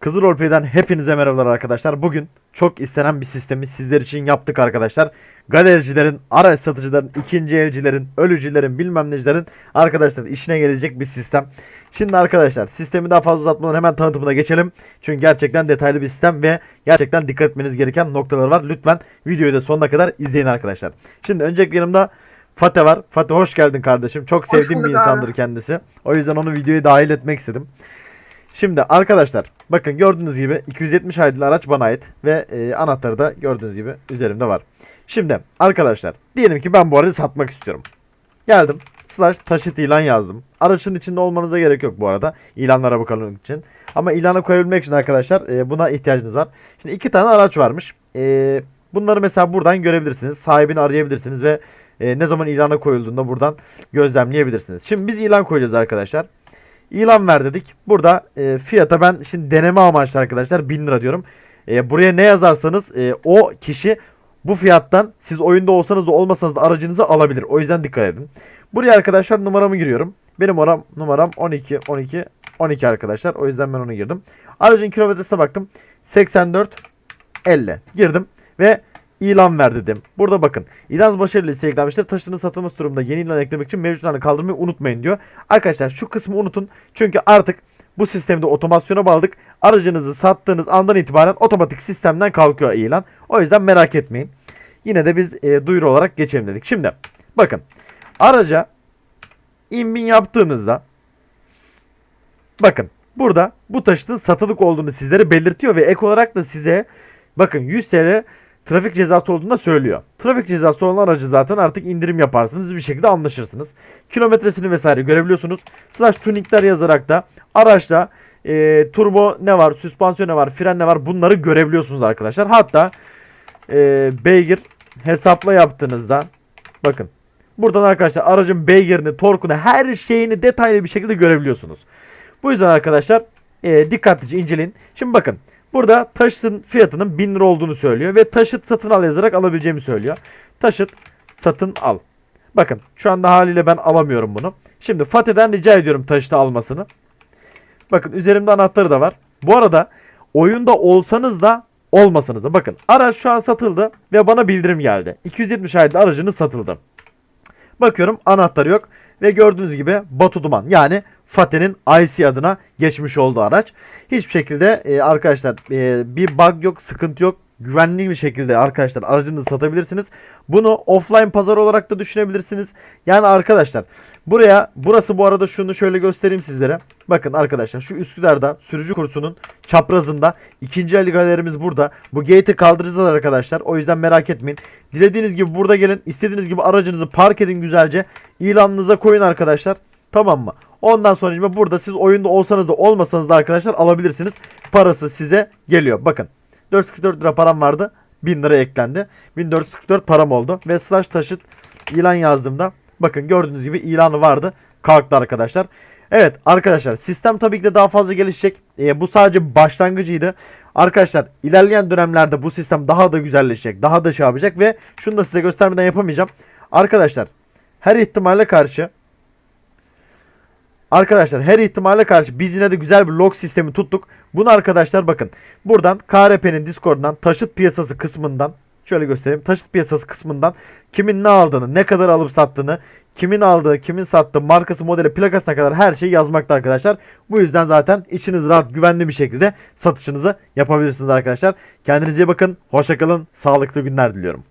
Kızıl Roleplay'den hepinize merhabalar arkadaşlar. Bugün çok istenen bir sistemi sizler için yaptık arkadaşlar. Galericilerin, araç satıcıların, ikinci elcilerin, ölücülerin, bilmem necilerin arkadaşlar işine gelecek bir sistem. Şimdi arkadaşlar sistemi daha fazla uzatmadan hemen tanıtımına geçelim. Çünkü gerçekten detaylı bir sistem ve gerçekten dikkat etmeniz gereken noktalar var. Lütfen videoyu da sonuna kadar izleyin arkadaşlar. Şimdi öncelikle yanımda Fatih var. Fatih hoş geldin kardeşim. Çok sevdiğim bir insandır abi. kendisi. O yüzden onu videoya dahil etmek istedim. Şimdi arkadaşlar bakın gördüğünüz gibi 270 aydınlı araç bana ait ve e, anahtarı da gördüğünüz gibi üzerimde var. Şimdi arkadaşlar diyelim ki ben bu aracı satmak istiyorum. Geldim slash taşıt ilan yazdım. Araçın içinde olmanıza gerek yok bu arada ilanlara bakalım için. Ama ilana koyabilmek için arkadaşlar e, buna ihtiyacınız var. Şimdi iki tane araç varmış. E, bunları mesela buradan görebilirsiniz. Sahibini arayabilirsiniz ve e, ne zaman ilana koyulduğunda buradan gözlemleyebilirsiniz. Şimdi biz ilan koyacağız arkadaşlar. İlan ver dedik. Burada e, fiyata ben şimdi deneme amaçlı arkadaşlar 1000 lira diyorum. E, buraya ne yazarsanız e, o kişi bu fiyattan siz oyunda olsanız da olmasanız da aracınızı alabilir. O yüzden dikkat edin. Buraya arkadaşlar numaramı giriyorum. Benim oram, numaram 12 12 12 arkadaşlar. O yüzden ben onu girdim. Aracın kilometresine baktım. 84 50 girdim ve ilan ver dedim. Burada bakın. İlan başarılı listeye eklenmiştir. Taşıtının satılması durumunda yeni ilan eklemek için mevcut ilanı kaldırmayı unutmayın diyor. Arkadaşlar şu kısmı unutun. Çünkü artık bu sistemde otomasyona bağladık. Aracınızı sattığınız andan itibaren otomatik sistemden kalkıyor ilan. O yüzden merak etmeyin. Yine de biz e, duyuru olarak geçelim dedik. Şimdi bakın. Araca inbin yaptığınızda bakın burada bu taşıtın satılık olduğunu sizlere belirtiyor ve ek olarak da size bakın 100 TL trafik cezası olduğunu da söylüyor. Trafik cezası olan aracı zaten artık indirim yaparsınız bir şekilde anlaşırsınız. Kilometresini vesaire görebiliyorsunuz. Slash tuningler yazarak da araçta e, turbo ne var, süspansiyon ne var, fren ne var bunları görebiliyorsunuz arkadaşlar. Hatta e, beygir hesapla yaptığınızda bakın buradan arkadaşlar aracın beygirini, torkunu her şeyini detaylı bir şekilde görebiliyorsunuz. Bu yüzden arkadaşlar e, dikkatlice inceleyin. Şimdi bakın burada taşıtın fiyatının 1000 lira olduğunu söylüyor ve taşıt satın al yazarak alabileceğimi söylüyor. Taşıt satın al. Bakın şu anda haliyle ben alamıyorum bunu. Şimdi Fatih'den rica ediyorum taşıtı almasını. Bakın üzerimde anahtarı da var. Bu arada oyunda olsanız da olmasanız da bakın araç şu an satıldı ve bana bildirim geldi. 270 ayda aracınız satıldı. Bakıyorum anahtarı yok ve gördüğünüz gibi Batu Duman yani Fatih'in IC adına geçmiş oldu araç. Hiçbir şekilde e, arkadaşlar e, bir bug yok, sıkıntı yok. Güvenli bir şekilde arkadaşlar aracınızı satabilirsiniz. Bunu offline pazar olarak da düşünebilirsiniz. Yani arkadaşlar buraya burası bu arada şunu şöyle göstereyim sizlere. Bakın arkadaşlar şu Üsküdar'da sürücü kursunun çaprazında ikinci el galerimiz burada. Bu gate'i kaldıracağız arkadaşlar. O yüzden merak etmeyin. Dilediğiniz gibi burada gelin. istediğiniz gibi aracınızı park edin güzelce. İlanınıza koyun arkadaşlar. Tamam mı? Ondan sonra burada siz oyunda olsanız da olmasanız da arkadaşlar alabilirsiniz. Parası size geliyor. Bakın 444 lira param vardı. 1000 lira eklendi. 1444 param oldu. Ve slash taşıt ilan yazdığımda bakın gördüğünüz gibi ilanı vardı. Kalktı arkadaşlar. Evet arkadaşlar sistem tabii ki de daha fazla gelişecek. Ee, bu sadece başlangıcıydı. Arkadaşlar ilerleyen dönemlerde bu sistem daha da güzelleşecek. Daha da şey yapacak ve şunu da size göstermeden yapamayacağım. Arkadaşlar her ihtimale karşı Arkadaşlar her ihtimale karşı biz yine de güzel bir log sistemi tuttuk. Bunu arkadaşlar bakın. Buradan KRP'nin Discord'dan taşıt piyasası kısmından şöyle göstereyim. Taşıt piyasası kısmından kimin ne aldığını, ne kadar alıp sattığını, kimin aldığı, kimin sattığı, markası, modeli, plakasına kadar her şeyi yazmakta arkadaşlar. Bu yüzden zaten içiniz rahat, güvenli bir şekilde satışınızı yapabilirsiniz arkadaşlar. Kendinize iyi bakın. Hoşçakalın. Sağlıklı günler diliyorum.